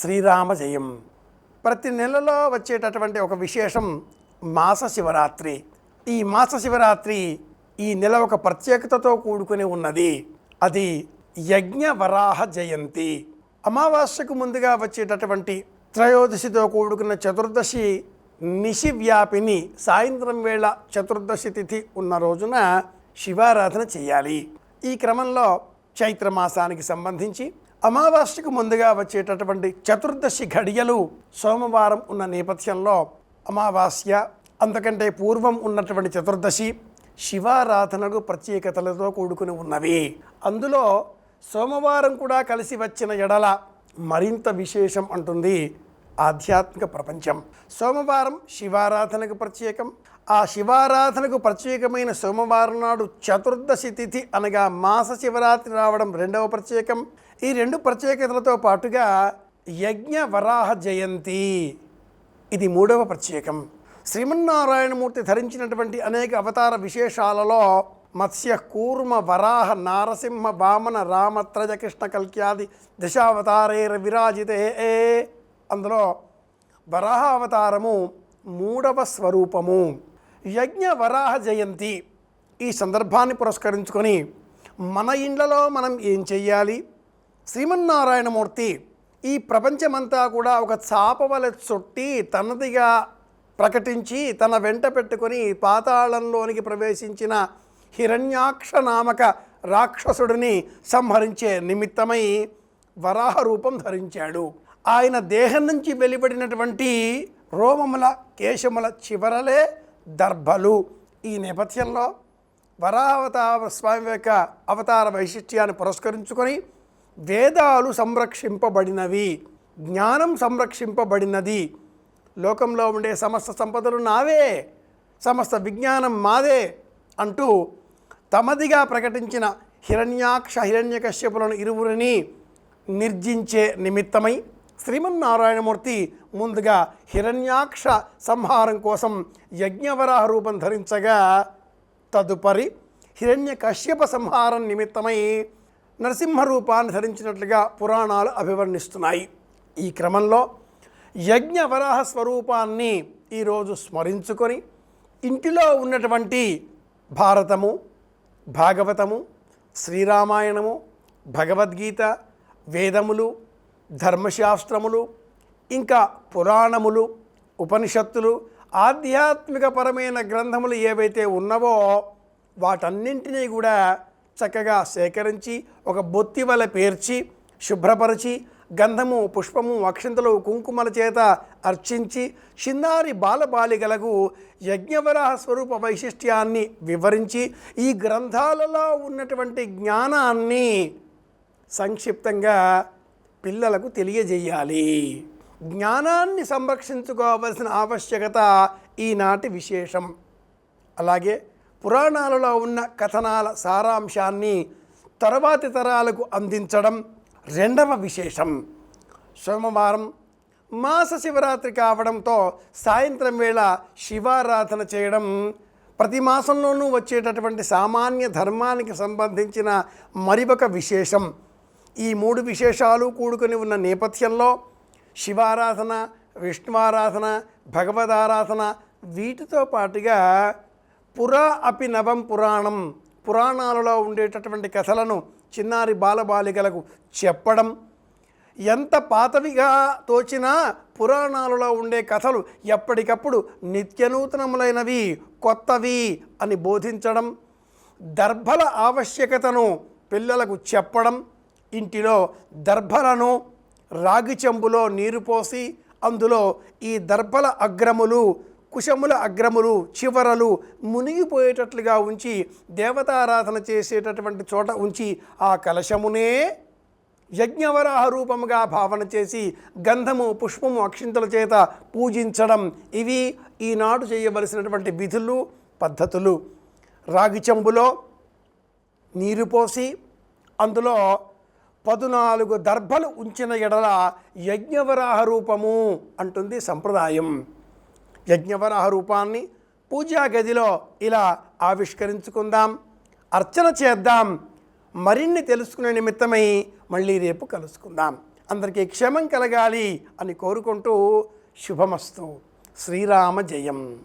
శ్రీరామ జయం. ప్రతి నెలలో వచ్చేటటువంటి ఒక విశేషం మాస శివరాత్రి. ఈ మాస శివరాత్రి ఈ నెల ఒక ప్రత్యేకతతో కూడుకుని ఉన్నది. అది యజ్ఞ వరాహ జయంతి. అమావాస్యకు ముందుగా వచ్చేటటువంటి త్రయోదశితో కూడుకున్న చతుర్దశి నిశి వ్యాపిని సాయంత్రం వేళ చతుర్దశి తిథి ఉన్న రోజున శివారాధన చేయాలి. ఈ క్రమంలో చైత్రమాసానికి సంబంధించి అమావాస్యకు ముందుగా వచ్చేటటువంటి చతుర్దశి ఘడియలు సోమవారం ఉన్న నేపథ్యంలో అమావాస్య అంతకంటే పూర్వం ఉన్నటువంటి చతుర్దశి శివారాధనకు ప్రత్యేకతలతో కూడుకుని ఉన్నవి. అందులో సోమవారం కూడా కలిసి వచ్చిన ఎడల మరింత విశేషం అంటుంది. ఆధ్యాత్మిక ప్రపంచం. సోమవారం శివారాధనకు ప్రత్యేకం. ఆ శివారాధనకు ప్రత్యేకమైన సోమవారం నాడు చతుర్దశి తిథి అనగా మాస శివరాత్రి రావడం రెండవ ప్రత్యేకం. ఈ రెండు ప్రత్యేకతలతో పాటుగా యజ్ఞ వరాహ జయంతి. ఇది మూడవ ప్రత్యేకం. శ్రీమన్నారాయణమూర్తి ధరించినటువంటి అనేక అవతార విశేషాలలో మత్స్య కూర్మ వరాహ నారసింహ వామన రామత్రజ కృష్ణ కల్క్యాది దశావతారేర విరాజితే. అందులో వరాహ అవతారము మూడవ స్వరూపము. యజ్ఞ వరాహ జయంతి ఈ సందర్భాన్ని పురస్కరించుకొని మన ఇండ్లలో మనం ఏం చెయ్యాలి? శ్రీమన్నారాయణమూర్తి ఈ ప్రపంచమంతా కూడా ఒక చాపవల చుట్టి తనదిగా ప్రకటించి తన వెంట పెట్టుకొని పాతాళంలోనికి ప్రవేశించిన హిరణ్యాక్ష నామక రాక్షసుడిని సంహరించే నిమిత్తమై వరాహ రూపం ధరించాడు. ఆయన దేహం నుంచి వెలువడినటువంటి రోమముల కేశముల చివరలే దర్భలు. ఈ నేపథ్యంలో వరావతార స్వామి యొక్క అవతార వైశిష్ట్యాన్ని పురస్కరించుకొని వేదాలు సంరక్షింపబడినవి జ్ఞానం సంరక్షింపబడినది. లోకంలో ఉండే సమస్త సంపదలు నావే సమస్త విజ్ఞానం మాదే అంటూ తమదిగా ప్రకటించిన హిరణ్యాక్ష హిరణ్యకశ్యపులను ఇరువురిని నిర్జించే నిమిత్తమై శ్రీమన్నారాయణమూర్తి ముందుగా హిరణ్యాక్ష సంహారం కోసం యజ్ఞవరాహ రూపం ధరించగా తదుపరి హిరణ్య కశ్యప సంహారం నిమిత్తమై నరసింహ రూపాన్ని ధరించినట్లుగా పురాణాలు అభివర్ణిస్తున్నాయి. ఈ క్రమంలో యజ్ఞవరాహ స్వరూపాన్ని ఈరోజు స్మరించుకొని ఇంటిలో ఉన్నటువంటి భారతము భాగవతము శ్రీరామాయణము భగవద్గీత వేదములు ధర్మశాస్త్రములు ఇంకా పురాణములు ఉపనిషత్తులు ఆధ్యాత్మికపరమైన గ్రంథములు ఏవైతే ఉన్నవో వాటన్నింటినీ కూడా చక్కగా సేకరించి ఒక బొత్తి వల పేర్చి శుభ్రపరిచి గంధము పుష్పము అక్షంతలు కుంకుమల చేత అర్చించి చిన్నారి బాలబాలికలకు యజ్ఞవరాహ స్వరూప వైశిష్ట్యాన్ని వివరించి ఈ గ్రంథాలలో ఉన్నటువంటి జ్ఞానాన్ని సంక్షిప్తంగా పిల్లలకు తెలియజేయాలి. జ్ఞానాన్ని సంరక్షించుకోవలసిన ఆవశ్యకత ఈనాటి విశేషం. అలాగే పురాణాలలో ఉన్న కథనాల సారాంశాన్ని తరువాతి తరాలకు అందించడం రెండవ విశేషం. సోమవారం మాస శివరాత్రి కావడంతో సాయంత్రం వేళ శివారాధన చేయడం ప్రతి మాసంలోనూ వచ్చేటటువంటి సామాన్య ధర్మానికి సంబంధించిన మరి ఒక విశేషం. ఈ మూడు విశేషాలు కూడుకొని ఉన్న నేపథ్యంలో శివారాధన విష్ణువారాధన భగవదారాధన వీటితో పాటుగా పురా అపి నవం పురాణం పురాణాలలో ఉండేటటువంటి కథలను చిన్నారి బాలబాలికలకు చెప్పడం ఎంత పాతవిగా తోచినా పురాణాలలో ఉండే కథలు ఎప్పటికప్పుడు నిత్యనూతనములైనవి కొత్తవి అని బోధించడం దర్భల ఆవశ్యకతను పిల్లలకు చెప్పడం ఇంటిలో దర్భలను రాగి చెంబులో నీరు పోసి అందులో ఈ దర్భల అగ్రములు కుశముల అగ్రములు చివరలు మునిగిపోయేటట్లుగా ఉంచి దేవతారాధన చేసేటటువంటి చోట ఉంచి ఆ కలశమునే యజ్ఞవరాహ రూపముగా భావన చేసి గంధము పుష్పము అక్షింతల చేత పూజించడం ఇవి ఈనాడు చేయవలసినటువంటి విధులు పద్ధతులు. రాగి చెంబులో నీరు పోసి అందులో పదునాలుగు దర్భలు ఉంచిన ఎడల యజ్ఞవరాహ రూపము అంటుంది సంప్రదాయం. యజ్ఞవరాహ రూపాన్ని పూజా గదిలో ఇలా ఆవిష్కరించుకుందాం అర్చన చేద్దాం మరిన్ని తెలుసుకునే నిమిత్తమై మళ్ళీ రేపు కలుసుకుందాం. అందరికీ క్షేమం కలగాలి అని కోరుకుంటూ శుభమస్తు. శ్రీరామ జయం.